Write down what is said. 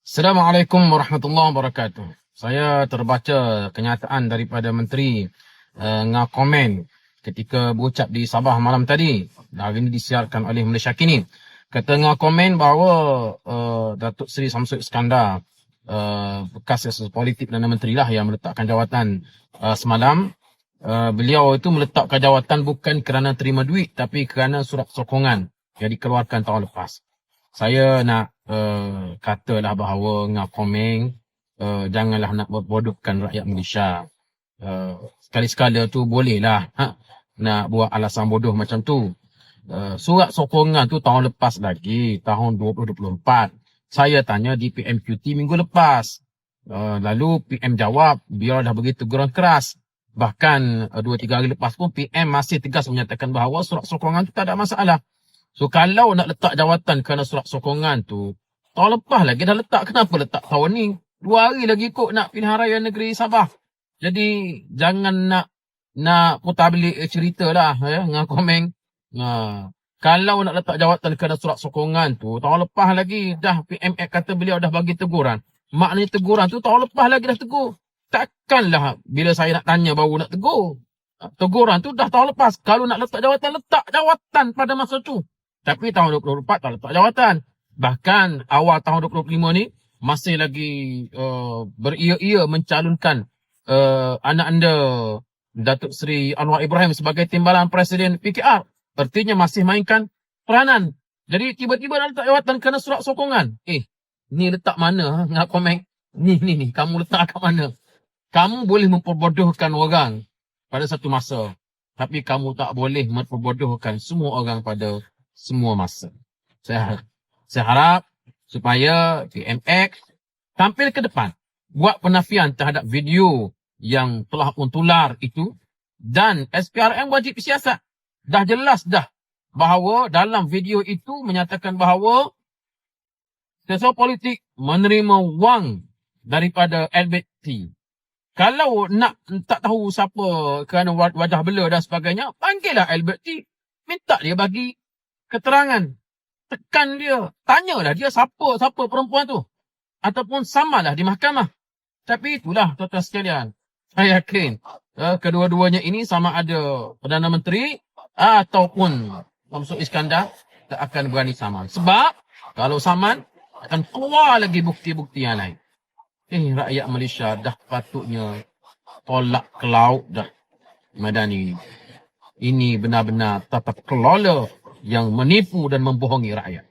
Assalamualaikum warahmatullahi wabarakatuh. Saya terbaca kenyataan daripada Menteri uh, Ngah Komen ketika berucap di Sabah malam tadi. Hari ini disiarkan oleh Malaysia Kini. Kata Ngah Komen bahawa uh, Datuk Seri Samsud Iskandar uh, bekas asas politik Perdana Menteri lah yang meletakkan jawatan uh, semalam. Uh, beliau itu meletakkan jawatan bukan kerana terima duit tapi kerana surat sokongan yang dikeluarkan tahun lepas. Saya nak uh, katalah bahawa Ngah Komeng uh, janganlah nak berbodohkan rakyat Malaysia. Uh, sekali-sekala tu bolehlah ha, nak buat alasan bodoh macam tu. Uh, surat sokongan tu tahun lepas lagi, tahun 2024. Saya tanya di PMQT minggu lepas. Uh, lalu PM jawab, biar dah bagi teguran keras. Bahkan uh, dua tiga hari lepas pun PM masih tegas menyatakan bahawa surat sokongan tu tak ada masalah. So kalau nak letak jawatan kerana surat sokongan tu, tahun lepas lagi dah letak. Kenapa letak tahun ni? Dua hari lagi kot nak pilihan raya negeri Sabah. Jadi jangan nak nak putar balik cerita lah ya, dengan komen. Ha. Kalau nak letak jawatan kerana surat sokongan tu, tahun lepas lagi dah PMX kata beliau dah bagi teguran. Maknanya teguran tu tahun lepas lagi dah tegur. Takkanlah bila saya nak tanya baru nak tegur. Teguran tu dah tahun lepas. Kalau nak letak jawatan, letak jawatan pada masa tu. Tapi tahun 2024 tak letak jawatan. Bahkan awal tahun 2025 ni masih lagi uh, beria-ia mencalonkan uh, anak anda Datuk Seri Anwar Ibrahim sebagai timbalan Presiden PKR. Artinya masih mainkan peranan. Jadi tiba-tiba nak letak jawatan kerana surat sokongan. Eh, ni letak mana? Nak komen. Ni, ni, ni. Kamu letak kat mana? Kamu boleh memperbodohkan orang pada satu masa. Tapi kamu tak boleh memperbodohkan semua orang pada semua masa. Saya, saya harap supaya PMX tampil ke depan. Buat penafian terhadap video yang telah pun tular itu. Dan SPRM wajib siasat. Dah jelas dah bahawa dalam video itu menyatakan bahawa sesuatu politik menerima wang daripada Albert T. Kalau nak tak tahu siapa kerana wajah bela dan sebagainya, panggillah Albert T. Minta dia bagi keterangan. Tekan dia. Tanyalah dia siapa, siapa perempuan tu. Ataupun samalah di mahkamah. Tapi itulah tuan-tuan sekalian. Saya yakin uh, kedua-duanya ini sama ada Perdana Menteri ataupun Samsul Iskandar tak akan berani saman. Sebab kalau saman akan keluar lagi bukti-bukti yang lain. Eh, rakyat Malaysia dah patutnya tolak ke laut dah. Madani. Ini benar-benar tata kelola yang menipu dan membohongi rakyat.